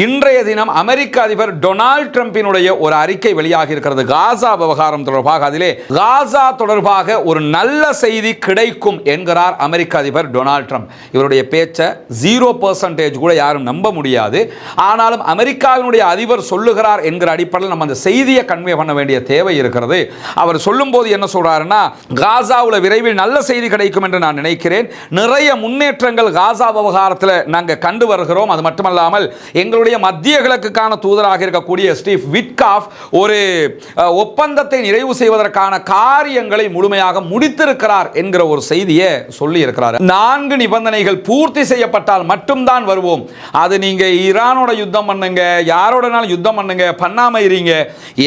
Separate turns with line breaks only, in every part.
இன்றைய தினம் அமெரிக்க அதிபர் டொனால்ட் ட்ரம்பினுடைய ஒரு அறிக்கை வெளியாக இருக்கிறது. காசா விவகாரம் தொடர்பாக அதிலே காசா தொடர்பாக ஒரு நல்ல செய்தி கிடைக்கும் என்கிறார் அமெரிக்க அதிபர் டொனால்ட் ட்ரம்ப். இவருடைய பேச்சை ஜீரோ பர்சன்டேஜ் கூட யாரும் நம்ப முடியாது. ஆனாலும் அமெரிக்காவினுடைய அதிபர் சொல்லுகிறார் என்கிற அடிப்படையில் நம்ம அந்த செய்தியை கன்வே பண்ண வேண்டிய தேவை இருக்கிறது. அவர் சொல்லும்போது என்ன சொல்றாருன்னா காசாவில் விரைவில் நல்ல செய்தி கிடைக்கும் என்று நான் நினைக்கிறேன். நிறைய முன்னேற்றங்கள் காசா விவகாரத்தில் நாங்கள் கண்டு வருகிறோம். அது மட்டுமல்லாமல் எங்களுடைய மத்திய கிழக்குக்கான தூதராக இருக்கக்கூடிய ஸ்டீவ் விட்காஃப் ஒரு ஒப்பந்தத்தை நிறைவு செய்வதற்கான காரியங்களை முழுமையாக முடித்திருக்கிறார் என்கிற ஒரு செய்தியை சொல்லி இருக்கிறார் நான்கு நிபந்தனைகள் பூர்த்தி செய்யப்பட்டால் மட்டும்தான் வருவோம். அது நீங்க ஈரானோட யுத்தம் பண்ணுங்க யாரோடனாலும் யுத்தம் பண்ணுங்க பண்ணாம இருங்க.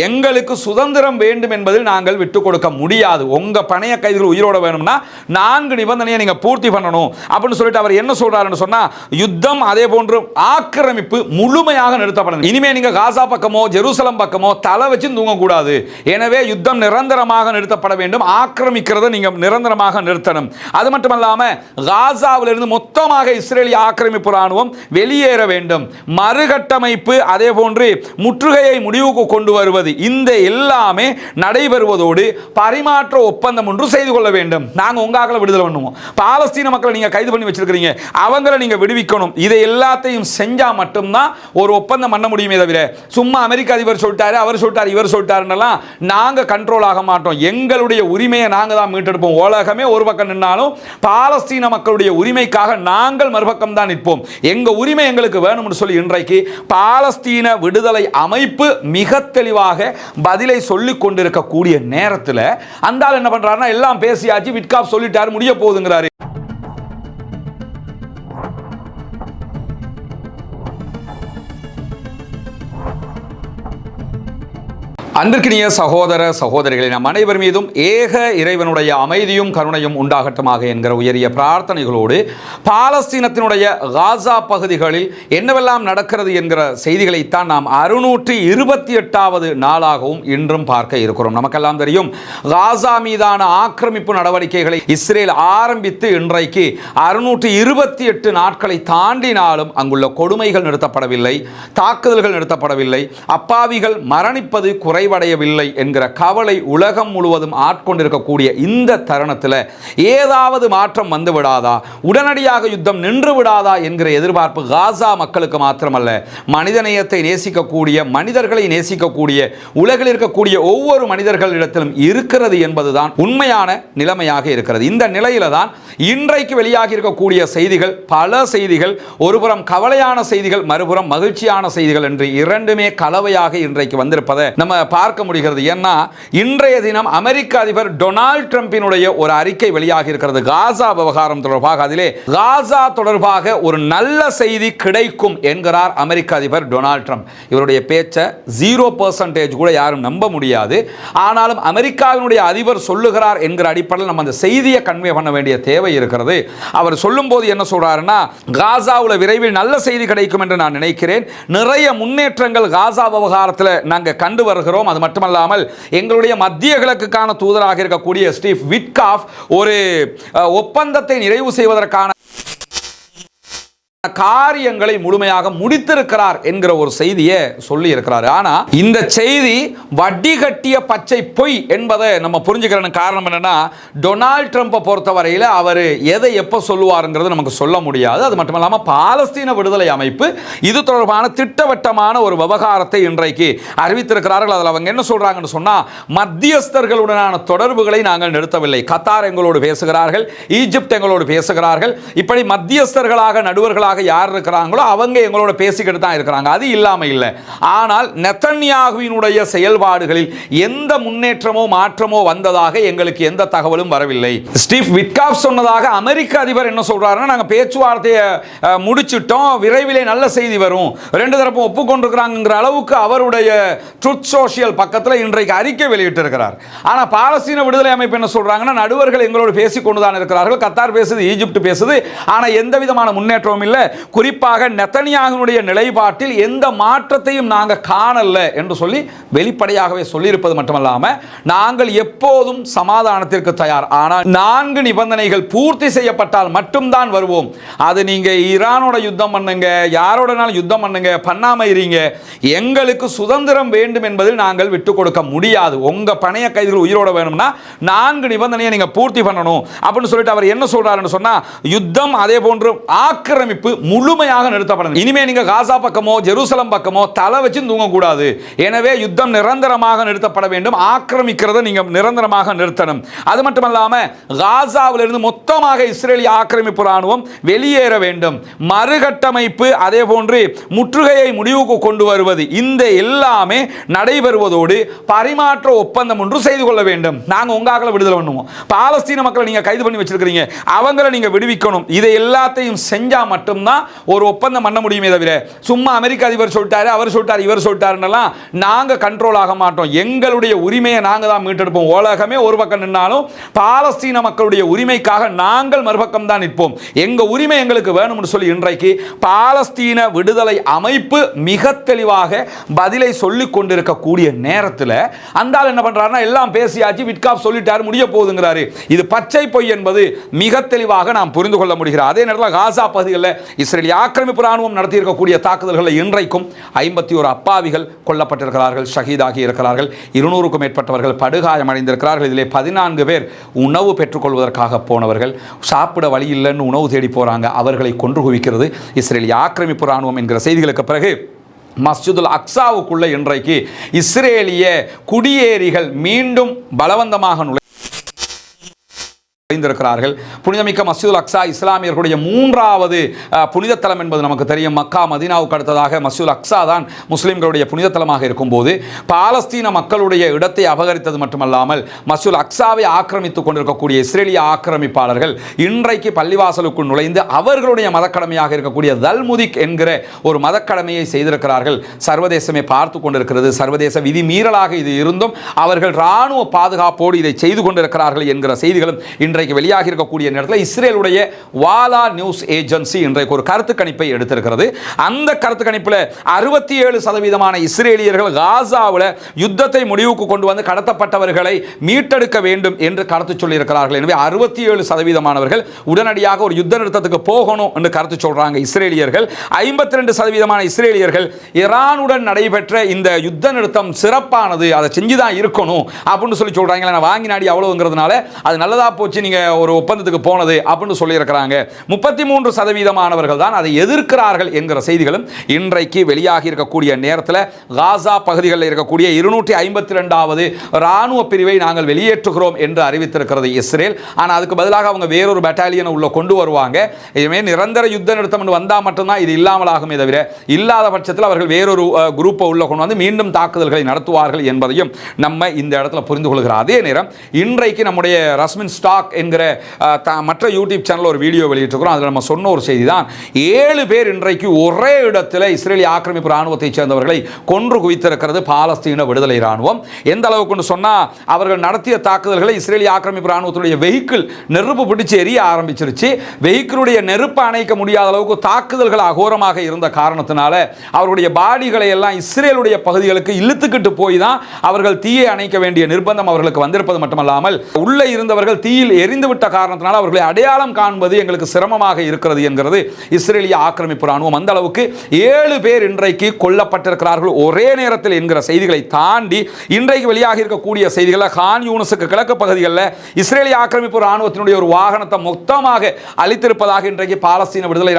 எங்களுக்கு சுதந்திரம் வேண்டும் என்பதில் நாங்கள் விட்டு கொடுக்க முடியாது. உங்க பணைய கைதிகள் உயிரோட வேணும்னா நான்கு நிபந்தனையை நீங்க பூர்த்தி பண்ணணும். அப்படின்னு சொல்லிட்டு அவர் என்ன சொல்றாருன்னு சொன்னா யுத்தம் அதே போன்று ஆக்கிரமிப்பு முழுமையாக நிறுத்தப்படணும். இனிமே நீங்க காசா பக்கமோ ஜெருசலம் பக்கமோ தலை வச்சு தூங்கக்கூடாது. எனவே யுத்தம் நிரந்தரமாக நிறுத்தப்பட வேண்டும். ஆக்கிரமிக்கிறதை நீங்க நிரந்தரமாக நிறுத்தணும். அது மட்டுமல்லாம காசாவிலிருந்து மொத்தமாக இஸ்ரேலிய ஆக்கிரமிப்பு ராணுவம் வெளியேற வேண்டும். மறுகட்டமைப்பு அதே போன்று முற்றுகையை முடிவுக்கு கொண்டு வருவது. இந்த எல்லாமே நடைபெறுவதோடு பரிமாற்ற ஒப்பந்தம் ஒன்று செய்து கொள்ள வேண்டும். நாங்கள் உங்காக்களை விடுதலை பண்ணுவோம். பாலஸ்தீன மக்களை நீங்க கைது பண்ணி வச்சிருக்கிறீங்க. அவங்களை நீங்க விடுவிக்கணும். இதை எல்லாத்தையும் செஞ்சா மட்டும்தான் ஒரு ஒப்பந்தம் பண்ண முடியுமே தவிர சும்மா அமெரிக்க அதிபர் சொல்லிட்டாரு அவர் சொல்லிட்டார் இவர் சொல்லிட்டாருன்னெல்லாம் நாங்கள் கண்ட்ரோல் ஆக மாட்டோம். எங்களுடைய உரிமையை நாங்கள் தான் மீட்டெடுப்போம். உலகமே ஒரு பக்கம் நின்னாலும் பாலஸ்தீன மக்களுடைய உரிமைக்காக நாங்கள் மறுபக்கம் தான் நிற்போம். எங்கள் உரிமை எங்களுக்கு வேணும்னு சொல்லி இன்றைக்கு பாலஸ்தீன விடுதலை அமைப்பு மிக தெளிவாக பதிலை சொல்லிக் கொண்டிருக்கக்கூடிய நேரத்தில் அந்த ஆள் என்ன பண்ணுறாருன்னா எல்லாம் பேசியாச்சு விட்காப் சொல்லிட்டாரு முடிய போகுதுங்கிறாரு. அன்பிற்கினிய சகோதர சகோதரிகளை நம் அனைவர் மீதும் ஏக இறைவனுடைய அமைதியும் கருணையும் உண்டாகட்டமாக என்கிற உயரிய பிரார்த்தனைகளோடு பாலஸ்தீனத்தினுடைய காசா பகுதிகளில் என்னவெல்லாம் நடக்கிறது என்கிற செய்திகளைத்தான் நாம் அறுநூற்றி இருபத்தி எட்டாவது நாளாகவும் இன்றும் பார்க்க இருக்கிறோம். நமக்கெல்லாம் தெரியும் காசா மீதான ஆக்கிரமிப்பு நடவடிக்கைகளை இஸ்ரேல் ஆரம்பித்து இன்றைக்கு அறுநூற்றி இருபத்தி எட்டு நாட்களை தாண்டினாலும் அங்குள்ள கொடுமைகள் நிறுத்தப்படவில்லை தாக்குதல்கள் நிறுத்தப்படவில்லை. அப்பாவிகள் மரணிப்பது குறை நிறைவடையவில்லை என்கிற கவலை உலகம் முழுவதும் ஆட்கொண்டிருக்கக்கூடிய இந்த தருணத்தில் ஏதாவது மாற்றம் வந்து விடாதா உடனடியாக யுத்தம் நின்று விடாதா என்கிற எதிர்பார்ப்பு காசா மக்களுக்கு மாத்திரமல்ல. மனிதநேயத்தை நேசிக்கக்கூடிய மனிதர்களை நேசிக்கக்கூடிய உலகில் இருக்கக்கூடிய ஒவ்வொரு மனிதர்களிடத்திலும் இருக்கிறது என்பதுதான் உண்மையான நிலைமையாக இருக்கிறது. இந்த நிலையில தான் இன்றைக்கு வெளியாகி இருக்கக்கூடிய செய்திகள் பல செய்திகள் ஒருபுறம் கவலையான செய்திகள் மறுபுறம் மகிழ்ச்சியான செய்திகள் என்று இரண்டுமே கலவையாக இன்றைக்கு வந்திருப்பதை நம்ம பார்க்க முடிகிறது. ஏன்னா இன்றைய தினம் அமெரிக்க அதிபர் டொனால்ட் ட்ரம்பினுடைய ஒரு அறிக்கை வெளியாகி இருக்கிறது. காசா விவகாரம் தொடர்பாக அதிலே காசா தொடர்பாக ஒரு நல்ல செய்தி கிடைக்கும் என்கிறார் அமெரிக்க அதிபர் டொனால்ட் ட்ரம்ப். இவருடைய பேச்சை ஜீரோ பர்சன்டேஜ் கூட யாரும் நம்ப முடியாது. ஆனாலும் அமெரிக்காவினுடைய அதிபர் சொல்லுகிறார் என்கிற அடிப்படையில் நம்ம அந்த செய்தியை கன்வே பண்ண வேண்டிய தேவை இருக்கிறது. அவர் சொல்லும்போது என்ன சொல்றாருன்னா காசாவில் விரைவில் நல்ல செய்தி கிடைக்கும் என்று நான் நினைக்கிறேன். நிறைய முன்னேற்றங்கள் காசா விவகாரத்தில் நாங்கள் கண்டு வருகிறோம். அது மட்டுமல்லாமல் எங்களுடைய மத்திய கிழக்குக்கான தூதராக இருக்கக்கூடிய ஸ்டீவ் விட்காஃப் ஒரு ஒப்பந்தத்தை நிறைவு செய்வதற்கான காரியங்களை முழுமையாக முடித்திருக்கிறார் என்கிற ஒரு செய்தியை சொல்லி இருக்கிறார் ஆனா இந்த செய்தி வட்டி கட்டிய பச்சை பொய் என்பதை நம்ம புரிஞ்சுக்கிற காரணம் என்னன்னா டொனால்ட் ட்ரம்ப்பை பொறுத்த வரையில் அவர் எதை எப்போ சொல்லுவாருங்கிறது நமக்கு சொல்ல முடியாது. அது மட்டும் இல்லாமல் பாலஸ்தீன விடுதலை அமைப்பு இது தொடர்பான திட்டவட்டமான ஒரு விவகாரத்தை இன்றைக்கு அறிவித்திருக்கிறார்கள். அதில் அவங்க என்ன சொல்றாங்கன்னு சொன்னா மத்தியஸ்தர்களுடனான தொடர்புகளை நாங்கள் நிறுத்தவில்லை. கத்தார் எங்களோடு பேசுகிறார்கள் ஈஜிப்ட் எங்களோடு பேசுகிறார்கள். இப்படி மத்தியஸ்தர்களாக நடுவர்களாக யார் இருக்கிறாங்களோ அவங்க எங்களோட பேசிக்கிட்டு தான் இருக்கிறாங்க. அது இல்லாமல் இல்லை. ஆனால் நெத்தன்யாகுவினுடைய செயல்பாடுகளில் எந்த முன்னேற்றமோ மாற்றமோ வந்ததாக எங்களுக்கு எந்த தகவலும் வரவில்லை. ஸ்டீவ் விட்காப் சொன்னதாக அமெரிக்க அதிபர் என்ன சொல்கிறாருன்னா நாங்கள் பேச்சுவார்த்தையை அஹ், முடிச்சிட்டோம். விரைவிலே நல்ல செய்தி வரும். ரெண்டு தரப்பும் ஒப்புக்கொண்டிருக்கிறாங்கிற அளவுக்கு அவருடைய ட்ருத் சோஷியல் பக்கத்தில் இன்றைக்கு அறிக்கை வெளியிட்டிருக்கிறார். ஆனால் பாலஸ்தீன விடுதலை அமைப்பு என்ன சொல்கிறாங்கன்னா நடுவர்கள் எங்களோடு பேசிக்கொண்டு தான் இருக்கிறார்கள். கத்தார் பேசுது ஈஜிப்ட் பேசுது. ஆனால் எந்த விதமான முன்னேற்றமும் இல்லை. குறிப்பாக நெத்தனியாகனுடைய நிலைப்பாட்டில் எந்த மாற்றத்தையும் நாங்கள் காணல என்று சொல்லி வெளிப்படையாகவே சொல்லியிருப்பது மட்டுமல்லாமல் நாங்கள் எப்போதும் சமாதானத்திற்கு தயார். ஆனால் நான்கு நிபந்தனைகள் பூர்த்தி செய்யப்பட்டால் மட்டும்தான் வருவோம். அது நீங்கள் ஈரானோட யுத்தம் பண்ணுங்க யாரோடனாலும் யுத்தம் பண்ணுங்க பண்ணாமல் இருங்க. எங்களுக்கு சுதந்திரம் வேண்டும் என்பதில் நாங்கள் விட்டு கொடுக்க முடியாது. உங்க பணைய கைதிகள் உயிரோட வேணும்னா நான்கு நிபந்தனையை நீங்கள் பூர்த்தி பண்ணணும். அப்படின்னு சொல்லிட்டு அவர் என்ன சொல்கிறாருன்னு சொன்னால் யுத்தம் அதே போன்று ஆக்கிரமிப்பு முழுமையாக நிறுத்தப்படணும் இனிமே நீங்க காசா பக்கமோ ஜெருசலம் பக்கமோ தலை வச்சு தூங்கக்கூடாது. எனவே யுத்தம் நிரந்தரமாக நிறுத்தப்பட வேண்டும். ஆக்கிரமிக்கிறத நீங்க நிரந்தரமாக நிறுத்தணும். அது மட்டுமல்லாம காசாவிலிருந்து மொத்தமாக இஸ்ரேலிய ஆக்கிரமிப்பு ராணுவம் வெளியேற வேண்டும். மறுகட்டமைப்பு அதே போன்று முற்றுகையை முடிவுக்கு கொண்டு வருவது. இந்த எல்லாமே நடைபெறுவதோடு பரிமாற்ற ஒப்பந்தம் ஒன்று செய்து கொள்ள வேண்டும். நாங்க உங்க விடுதலை பண்ணுவோம். பாலஸ்தீன மக்களை நீங்க கைது பண்ணி வச்சிருக்கிறீங்க. அவங்கள நீங்க விடுவிக்கணும். இதை எல்லாத்தையும் செஞ்சா மட்டும்தான் ஒரு ஒப்பந்தம் பண்ண முடியுமே தவிர சும்மா அமெரிக்க அதிபர் சொல்லிட்டாரு அவர் சொல்லிட்டார் இவர் சொல்லிட்டாருன்னெல்லாம் நாங்கள் கண்ட்ரோல் ஆக மாட்டோம். எங்களுடைய உரிமையை நாங்கள் தான் மீட்டெடுப்போம். உலகமே ஒரு பக்கம் நின்னாலும் பாலஸ்தீன மக்களுடைய உரிமைக்காக நாங்கள் மறுபக்கம் தான் நிற்போம். எங்கள் உரிமை எங்களுக்கு வேணும்னு சொல்லி இன்றைக்கு பாலஸ்தீன விடுதலை அமைப்பு மிக தெளிவாக பதிலை சொல்லிக் கொண்டிருக்கக்கூடிய நேரத்தில் அந்த ஆள் என்ன பண்ணுறாருன்னா எல்லாம் பேசியாச்சு விட்காப் சொல்லிட்டாரு முடிய போகுதுங்கிறாரு. இது பச்சை பொய் என்பது மிக தெளிவாக நாம் புரிந்து கொள்ள முடிகிறது. அதே நேரத்தில் காசா பகுதிகளில் இஸ்ரேலிய ஆக்கிரமிப்பு ராணுவம் நடத்தியிருக்கக்கூடிய தாக்குதல்களில் இன்றைக்கும் ஐம்பத்தி ஒரு அப்பாவிகள் கொல்லப்பட்டிருக்கிறார்கள் ஷஹீதாகி இருக்கிறார்கள் இருநூறுக்கும் மேற்பட்டவர்கள் படுகாயமடைந்திருக்கிறார்கள். இதிலே பதினான்கு பேர் உணவு பெற்றுக்கொள்வதற்காக போனவர்கள். சாப்பிட வழி இல்லைன்னு உணவு தேடி போகிறாங்க அவர்களை கொன்று குவிக்கிறது. இஸ்ரேலிய ஆக்கிரமிப்பு ராணுவம் என்கிற செய்திகளுக்கு பிறகு மஸ்ஜிதுல் அக்ஸாவுக்குள்ள இன்றைக்கு இஸ்ரேலிய குடியேறிகள் மீண்டும் பலவந்தமாக நுழை நுழைந்திருக்கிறார்கள் புனிதமிக்க மசூதுல் அக்ஸா இஸ்லாமியர்களுடைய மூன்றாவது புனித தலம் என்பது நமக்கு தெரியும். மக்கா மதீனாவுக்கு அடுத்ததாக மசூல் அக்ஸா தான் முஸ்லிம்களுடைய புனித தலமாக இருக்கும்போது பாலஸ்தீன மக்களுடைய இடத்தை அபகரித்தது மட்டுமல்லாமல் மசூல் அக்ஸாவை ஆக்கிரமித்துக் கொண்டிருக்கக்கூடிய இஸ்ரேலிய ஆக்கிரமிப்பாளர்கள் இன்றைக்கு பள்ளிவாசலுக்குள் நுழைந்து அவர்களுடைய மதக்கடமையாக இருக்கக்கூடிய தல்முதிக் என்கிற ஒரு மதக்கடமையை செய்திருக்கிறார்கள். சர்வதேசமே பார்த்து கொண்டிருக்கிறது. சர்வதேச விதி மீறலாக இது இருந்தும் அவர்கள் இராணுவ பாதுகாப்போடு இதை செய்து கொண்டிருக்கிறார்கள் என்கிற செய்திகளும் இன்றைக்கு வெளியாகி இருக்கக்கூடிய நேரத்தில் இஸ்ரேலுடைய வாலா நியூஸ் ஏஜென்சி இன்றைக்கு ஒரு கருத்து கணிப்பை எடுத்திருக்கிறது. அந்த கருத்து கணிப்பில் அறுபத்தி ஏழு சதவீதமான இஸ்ரேலியர்கள் காசாவில் யுத்தத்தை முடிவுக்கு கொண்டு வந்து கடத்தப்பட்டவர்களை மீட்டெடுக்க வேண்டும் என்று கருத்து சொல்லியிருக்கிறார்கள். எனவே அறுபத்தி ஏழு சதவீதமானவர்கள் உடனடியாக ஒரு யுத்த நிறுத்தத்துக்கு போகணும் என்று கருத்து சொல்றாங்க இஸ்ரேலியர்கள். ஐம்பத்தி ரெண்டு சதவீதமான இஸ்ரேலியர்கள் ஈரானுடன் நடைபெற்ற இந்த யுத்த நிறுத்தம் சிறப்பானது அதை செஞ்சு தான் இருக்கணும் அப்படின்னு சொல்லி சொல்றாங்க நான் வாங்கி நாடி அது நல்லதா போச்சு நீங்கள் ஒரு ஒப்பந்தத்துக்கு போனது அப்படின்னு சொல்லியிருக்கிறாங்க. முப்பத்தி மூன்று சதவீதமானவர்கள் தான் அதை எதிர்க்கிறார்கள் என்கிற செய்திகளும் இன்றைக்கு வெளியாகி இருக்கக்கூடிய நேரத்தில் காசா பகுதிகளில் இருக்கக்கூடிய இருநூற்றி ஐம்பத்தி ரெண்டாவது இராணுவ பிரிவை நாங்கள் வெளியேற்றுகிறோம் என்று அறிவித்திருக்கிறது இஸ்ரேல். ஆனால் அதுக்கு பதிலாக அவங்க வேறொரு பெட்டாலியனை உள்ள கொண்டு வருவாங்க. இதுவே நிரந்தர யுத்த நிறுத்தம் என்று வந்தால் மட்டும்தான் இது இல்லாமல் ஆகுமே தவிர இல்லாத பட்சத்தில் அவர்கள் வேறொரு குரூப்பை உள்ள கொண்டு வந்து மீண்டும் தாக்குதல்களை நடத்துவார்கள் என்பதையும் நம்ம இந்த இடத்துல புரிந்து கொள்கிறோம் அதே நேரம் இன்றைக்கு நம்முடைய ரஸ்மின் ஸ்டாக் என்கிற மற்ற யூடியூப் சேனல் ஒரு வீடியோ வெளியிட்டிருக்கிறோம். அதில் நம்ம சொன்ன ஒரு செய்தி தான் ஏழு பேர் இன்றைக்கு ஒரே இடத்துல இஸ்ரேலிய ஆக்கிரமிப்பு ராணுவத்தைச் சேர்ந்தவர்களை கொன்று குவித்திருக்கிறது பாலஸ்தீன விடுதலை ராணுவம் எந்த அளவுக்குன்னு சொன்னால் அவர்கள் நடத்திய தாக்குதல்களை இஸ்ரேலிய ஆக்கிரமிப்பு ராணுவத்துடைய வெஹிக்கிள் நெருப்பு பிடிச்சு எரிய ஆரம்பிச்சிருச்சு. வெஹிக்கிளுடைய நெருப்பு அணைக்க முடியாத அளவுக்கு தாக்குதல்கள் அகோரமாக இருந்த காரணத்தினால அவருடைய பாடிகளை எல்லாம் இஸ்ரேலுடைய பகுதிகளுக்கு இழுத்துக்கிட்டு போய் தான் அவர்கள் தீயை அணைக்க வேண்டிய நிர்பந்தம் அவர்களுக்கு வந்திருப்பது மட்டுமல்லாமல் உள்ளே இருந்தவர்கள் தீயில் எரிந்துவிட்ட காரணத்தினால் அவர்களை அடையாளம் காண்பது எங்களுக்கு சிரமமாக இருக்கிறது என்கிறது இஸ்ரேலிய ஆக்கிரமிப்பு ராணுவம் அந்த அளவுக்கு ஏழு பேர் இன்றைக்கு கொல்லப்பட்டிருக்கிறார்கள். ஒரே நேரத்தில் என்கிற செய்திகளை தாண்டி இன்றைக்கு வெளியாக இருக்கக்கூடிய செய்திகளில் ஹான் யூனஸுக்கு கிழக்கு பகுதிகளில் இஸ்ரேலிய ஆக்கிரமிப்பு ராணுவத்தினுடைய ஒரு வாகனத்தை மொத்தமாக அளித்திருப்பதாக இன்றைக்கு பாலஸ்தீன விடுதலை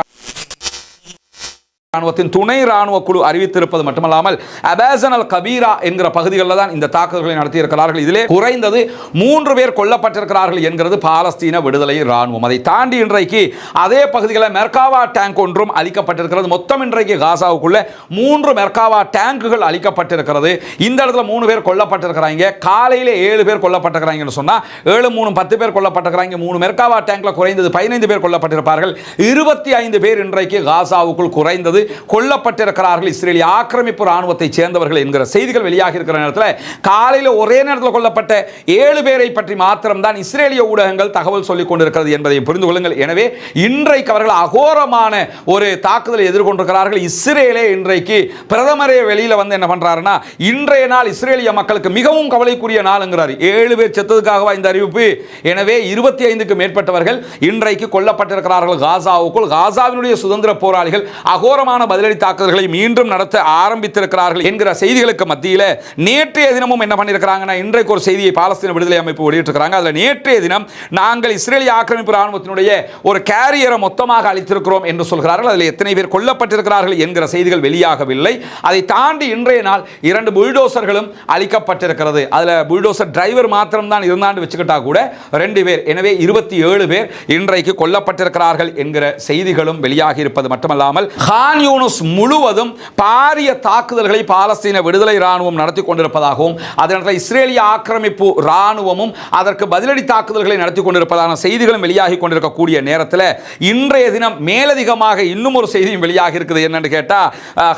ராணுவத்தின் துணை ராணுவ குழு அறிவித்திருப்பது மட்டுமல்லாமல் அபேசனல் கபீரா என்கிற பகுதிகளில் தான் இந்த தாக்குதல்களை நடத்தியிருக்கிறார்கள். இதிலே குறைந்தது மூன்று பேர் கொல்லப்பட்டிருக்கிறார்கள் என்கிறது பாலஸ்தீன விடுதலை ராணுவம் அதை தாண்டி இன்றைக்கு அதே பகுதிகளில் மெர்காவா டேங்க் ஒன்றும் அளிக்கப்பட்டிருக்கிறது மொத்தம் இன்றைக்கு காசாவுக்குள்ள மூன்று மெர்காவா டேங்குகள் அளிக்கப்பட்டிருக்கிறது இந்த இடத்துல மூணு பேர் கொல்லப்பட்டிருக்கிறாங்க. காலையில் ஏழு பேர் கொல்லப்பட்டிருக்கிறாங்கன்னு சொன்னால் ஏழு மூணு பத்து பேர் கொல்லப்பட்டிருக்கிறாங்க. மூணு மெர்காவா டேங்கில் குறைந்தது பதினைந்து பேர் கொல்லப்பட்டிருப்பார்கள். இருபத்தி ஐந்து பேர் இன்றைக்கு காசாவுக்குள் குறைந்தது கொல்லப்பட்டிருக்கிறார்கள் இஸ்ரேலிய ஆக்கிரமிப்பு ராணுவத்தைச் சேர்ந்தவர்கள் என்கிற செய்திகள் வெளியாக இருக்கிற நேரத்தில் காலையில் ஒரே நேரத்தில் கொல்லப்பட்ட ஏழு பேரை பற்றி மாத்திரம்தான் இஸ்ரேலிய ஊடகங்கள் தகவல் சொல்லிக் கொண்டிருக்கிறது என்பதை புரிந்து கொள்ளுங்கள். எனவே இன்றைக்கு அவர்கள் அகோரமான ஒரு தாக்குதலை எதிர்கொண்டிருக்கிறார்கள். இஸ்ரேலே இன்றைக்கு பிரதமரே வெளியில் வந்து என்ன பண்ணுறாருன்னா இன்றைய நாள் இஸ்ரேலிய மக்களுக்கு மிகவும் கவலைக்குரிய நாளுங்கிறார். ஏழு பேர் செத்ததுக்காகவா இந்த அறிவிப்பு? எனவே இருபத்தி ஐந்துக்கு மேற்பட்டவர்கள் இன்றைக்கு கொல்லப்பட்டிருக்கிறார்கள். காசாவுக்குள் காசாவினுடைய சுதந்திர போராளிகள் அகோரம் தீவிரமான பதிலடி தாக்குதல்களை மீண்டும் நடத்த ஆரம்பித்திருக்கிறார்கள் என்கிற செய்திகளுக்கு மத்தியில் நேற்றைய தினமும் என்ன பண்ணியிருக்கிறாங்கன்னா இன்றைக்கு ஒரு செய்தியை பாலஸ்தீன விடுதலை அமைப்பு வெளியிட்டிருக்கிறாங்க. அதில் நேற்றைய தினம் நாங்கள் இஸ்ரேலிய ஆக்கிரமிப்பு ராணுவத்தினுடைய ஒரு கேரியரை மொத்தமாக அளித்திருக்கிறோம் என்று சொல்கிறார்கள். அதில் எத்தனை பேர் கொல்லப்பட்டிருக்கிறார்கள் என்கிற செய்திகள் வெளியாகவில்லை. அதை தாண்டி இன்றைய நாள் இரண்டு புல்டோசர்களும் அளிக்கப்பட்டிருக்கிறது அதில் புல்டோசர் டிரைவர் மாத்திரம்தான் இருந்தாண்டு வச்சுக்கிட்டா கூட ரெண்டு பேர் எனவே இருபத்தி ஏழு பேர் இன்றைக்கு கொல்லப்பட்டிருக்கிறார்கள் என்கிற செய்திகளும் வெளியாகி இருப்பது மட்டுமல்லாமல் ஹான் யூனுஸ் முழுவதும் பாரிய தாக்குதல்களை பாலஸ்தீன விடுதலை இராணுவம் நடத்தி கொண்டிருப்பதாகவும் அதனால் இஸ்ரேலிய ஆக்கிரமிப்பு இராணுவமும் அதற்கு பதிலடி தாக்குதல்களை நடத்தி கொண்டிருப்பதான செய்திகளும் வெளியாகி கொண்டிருக்கக்கூடிய நேரத்தில் இன்றைய தினம் மேலதிகமாக இன்னும் ஒரு செய்தியும் வெளியாகி இருக்குது. என்னன்னு கேட்டால்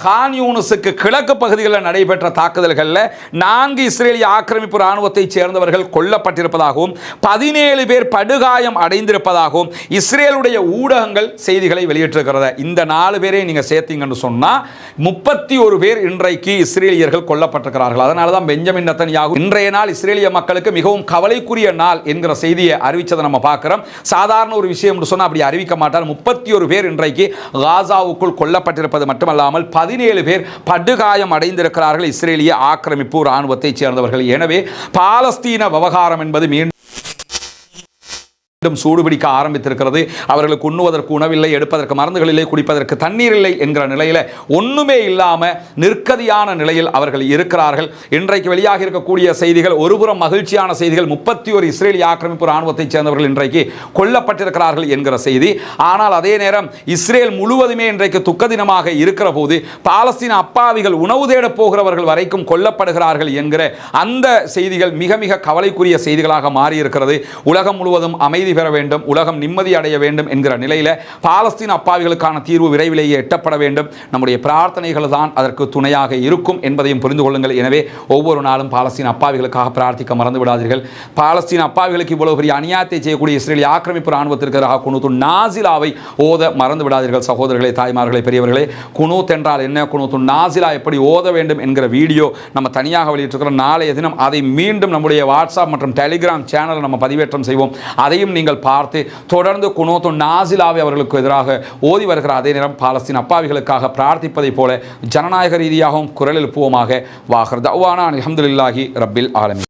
ஹான் யூனுஸுக்கு கிழக்கு பகுதிகளில் நடைபெற்ற தாக்குதல்களில் நான்கு இஸ்ரேலிய ஆக்கிரமிப்பு இராணுவத்தைச் சேர்ந்தவர்கள் கொல்லப்பட்டிருப்பதாகவும் பதினேழு பேர் படுகாயம் அடைந்திருப்பதாகவும் இஸ்ரேலுடைய ஊடகங்கள் செய்திகளை வெளியிட்டிருக்கிறது. இந்த நாலு பேரை நீங்கள் சேர்த்தீங்கன்னு சொன்னால் முப்பத்தி ஒரு பேர் இன்றைக்கு இஸ்ரேலியர்கள் கொல்லப்பட்டிருக்கிறார்கள். அதனால தான் பெஞ்சமின் நத்தன்யாகு இன்றைய நாள் இஸ்ரேலிய மக்களுக்கு மிகவும் கவலைக்குரிய நாள் என்கிற செய்தியை அறிவித்ததை நம்ம பார்க்குறோம். சாதாரண ஒரு விஷயம் சொன்னால் அப்படி அறிவிக்க மாட்டார். முப்பத்தி ஒரு பேர் இன்றைக்கு காசாவுக்குள் கொல்லப்பட்டிருப்பது மட்டுமல்லாமல் பதினேழு பேர் படுகாயம் அடைந்திருக்கிறார்கள் இஸ்ரேலிய ஆக்கிரமிப்பு ராணுவத்தைச் சேர்ந்தவர்கள். எனவே பாலஸ்தீன விவகாரம் என்பது மீண்டும் மீண்டும் சூடுபிடிக்க ஆரம்பித்திருக்கிறது. அவர்களுக்கு உண்ணுவதற்கு உணவில்லை எடுப்பதற்கு மருந்துகள் இல்லை குடிப்பதற்கு தண்ணீர் இல்லை என்கிற நிலையில் ஒன்றுமே இல்லாமல் நிற்கதியான நிலையில் அவர்கள் இருக்கிறார்கள். இன்றைக்கு வெளியாக இருக்கக்கூடிய செய்திகள் ஒருபுறம் மகிழ்ச்சியான செய்திகள் முப்பத்தி ஒரு இஸ்ரேலிய ஆக்கிரமிப்பு ராணுவத்தைச் சேர்ந்தவர்கள் இன்றைக்கு கொல்லப்பட்டிருக்கிறார்கள் என்கிற செய்தி. ஆனால் அதே நேரம் இஸ்ரேல் முழுவதுமே இன்றைக்கு துக்க தினமாக இருக்கிற போது பாலஸ்தீன அப்பாவிகள் உணவு தேடப் போகிறவர்கள் வரைக்கும் கொல்லப்படுகிறார்கள் என்கிற அந்த செய்திகள் மிக மிக கவலைக்குரிய செய்திகளாக மாறியிருக்கிறது. உலகம் முழுவதும் அமைதி பெற வேண்டும் உலகம் நிம்மதி அடைய வேண்டும் என்கிற நிலையில் பாலஸ்தீன் அப்பாவிகளுக்கான தீர்வு விரைவிலேயே எட்டப்பட வேண்டும். நம்முடைய பிரார்த்தனைகள் தான் அதற்கு துணையாக இருக்கும் என்பதையும் புரிந்து கொள்ளுங்கள். எனவே ஒவ்வொரு நாளும் பாலஸ்தீன் அப்பாவிகளுக்காக பிரார்த்திக்க மறந்து விடாதீர்கள். பாலஸ்தீன் அப்பாவிகளுக்கு இவ்வளவு பெரிய அநியாயத்தை செய்யக்கூடிய இஸ்ரேலிய ஆக்கிரமிப்பு ராணுவத்திற்கு எதிராக நாசிலாவை ஓத மறந்து விடாதீர்கள். சகோதரர்களே தாய்மார்களே பெரியவர்களே குணூத் என்றால் என்ன? குணூத்து நாசிலா எப்படி ஓத வேண்டும் என்கிற வீடியோ நம்ம தனியாக வெளியிட்டிருக்கிறோம். நாளைய தினம் அதை மீண்டும் நம்முடைய வாட்ஸ்அப் மற்றும் டெலிகிராம் சேனல் நம்ம பதிவேற்றம் செய்வோம். அதையும் நீங்கள் பார்த்து தொடர்ந்து குனோத்து நாசிலாவை அவர்களுக்கு எதிராக ஓதி வருகிற அதே நேரம் பாலஸ்தீன் அப்பாவிகளுக்காக பிரார்த்திப்பதைப் போல ஜனநாயக ரீதியாகவும் குரல் எழுப்புவோமாக வாகர் தவானா அலமதுல்லாஹி ரப்பில் ஆலமி